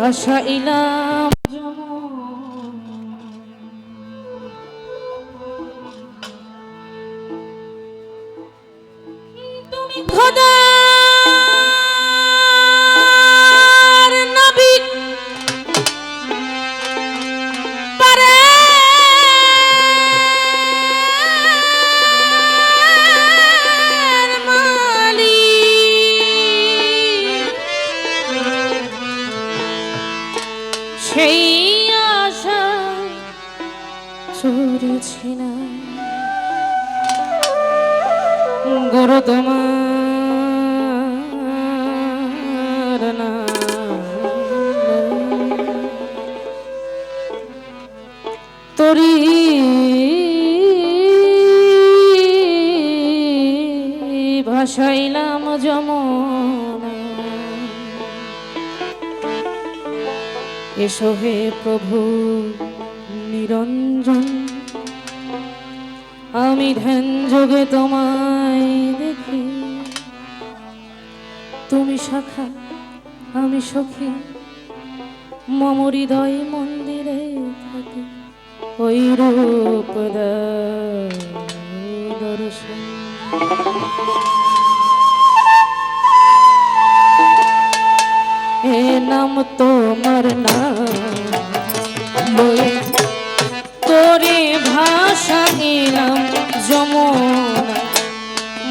ভাসাইলাম তুমি এসো হে প্রভু, নিরঞ্জন। আমি ধ্যান যোগে তোমায় দেখি। তুমি শাখা, আমি সখী। মম হৃদয় মন্দিরে থাকি। ওই রূপ দর্শন। নাম তোমার নাম। তোরে ভাষা নিলাম যমনা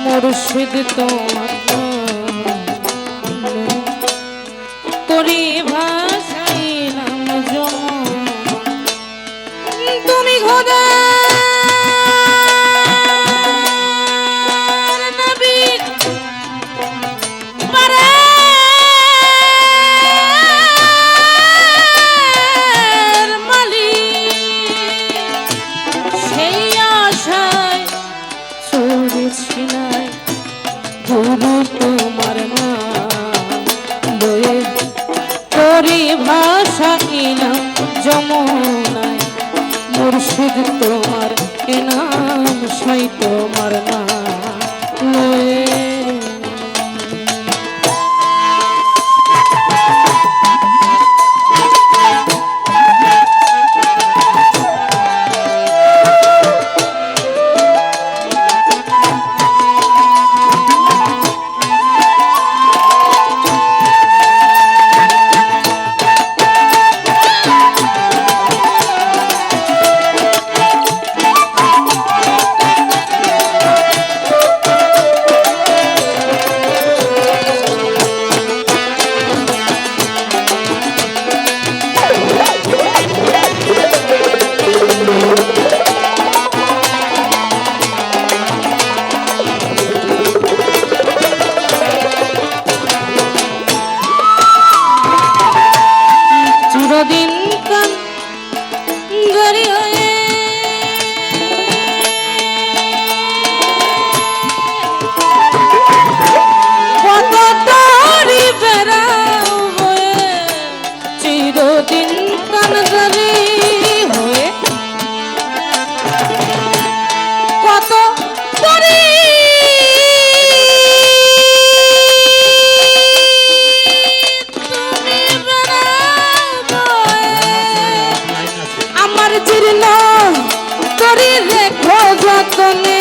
মুর্শিদ তোমার তোরে চলেছি নাই গুরু তোমার না বয়ে করি মুর্শিদ তোমার এ নাম সাই তোমার নাম। যতনে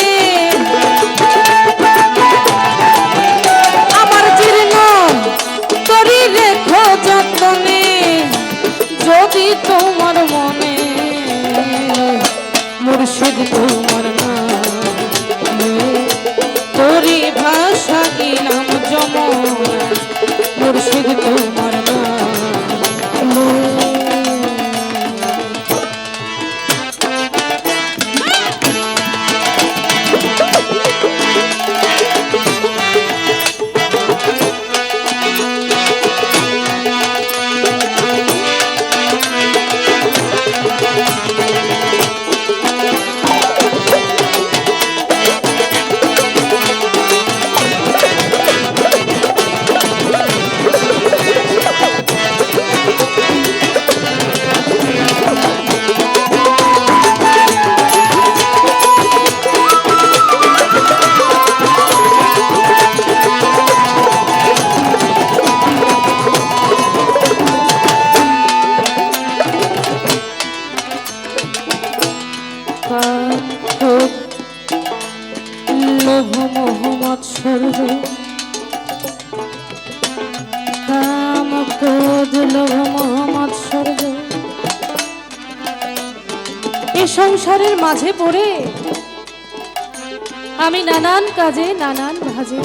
এ সংসারের মাঝে পড়ে আমি নানান কাজে, নানান ভাজে।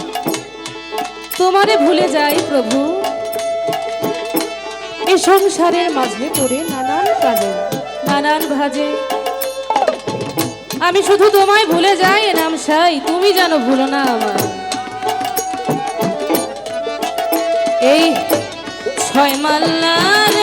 তোমারে ভুলে যাই প্রভু। এ সংসারের মাঝে পড়ে নানান কাজে, নানান ভাজে। আমি শুধু তোমায় ভুলে যাই নাম সাই, তুমি যেন ভুলো না আমার এই ছয় মাল্লার।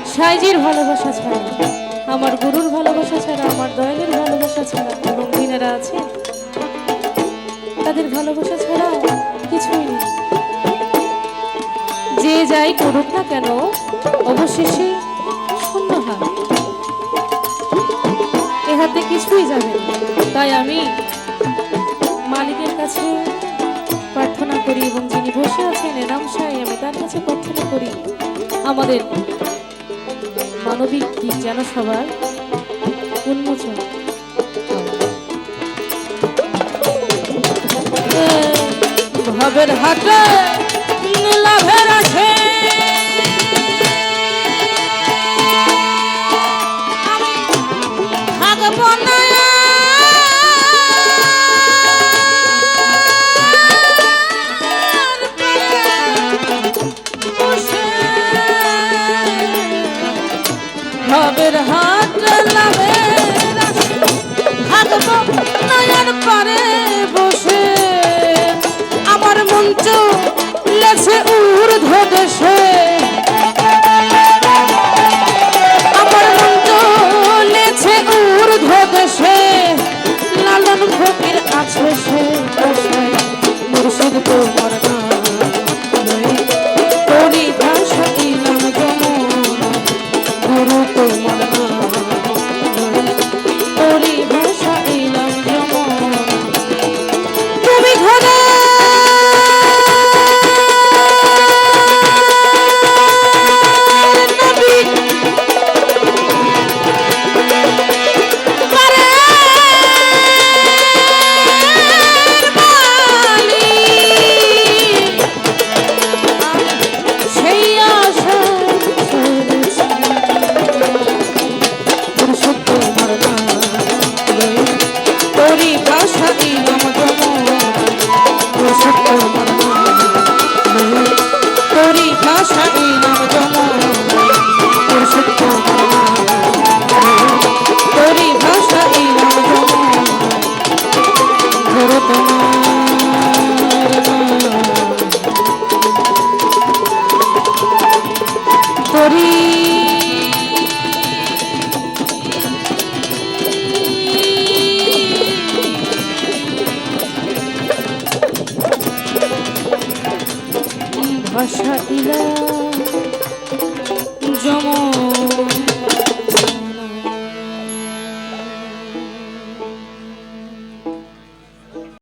সাইজির ভালোবাসা ছাড়া, আমার গুরুর ভালোবাসা ছাড়া, আমার দয়ালের ভালোবাসা ছাড়া এবং দিনেরা আছে? তাদের ভালোবাসা ছাড়া কিছুই নেই। যে যাই করুক না কেন, অবশেষে শূন্য হাত এ হাতে কিছুই যাবে তাই আমি মালিকের কাছে প্রার্থনা করি এবং যিনি বসে আছেন, এনাম সাহেব, আমি তার কাছে প্রার্থনা করি, আমাদের মানবিক দিক যেন সবার উন্মোচন ভাবের হাতে লাভের আছে ঊর্ধ্ব দেশে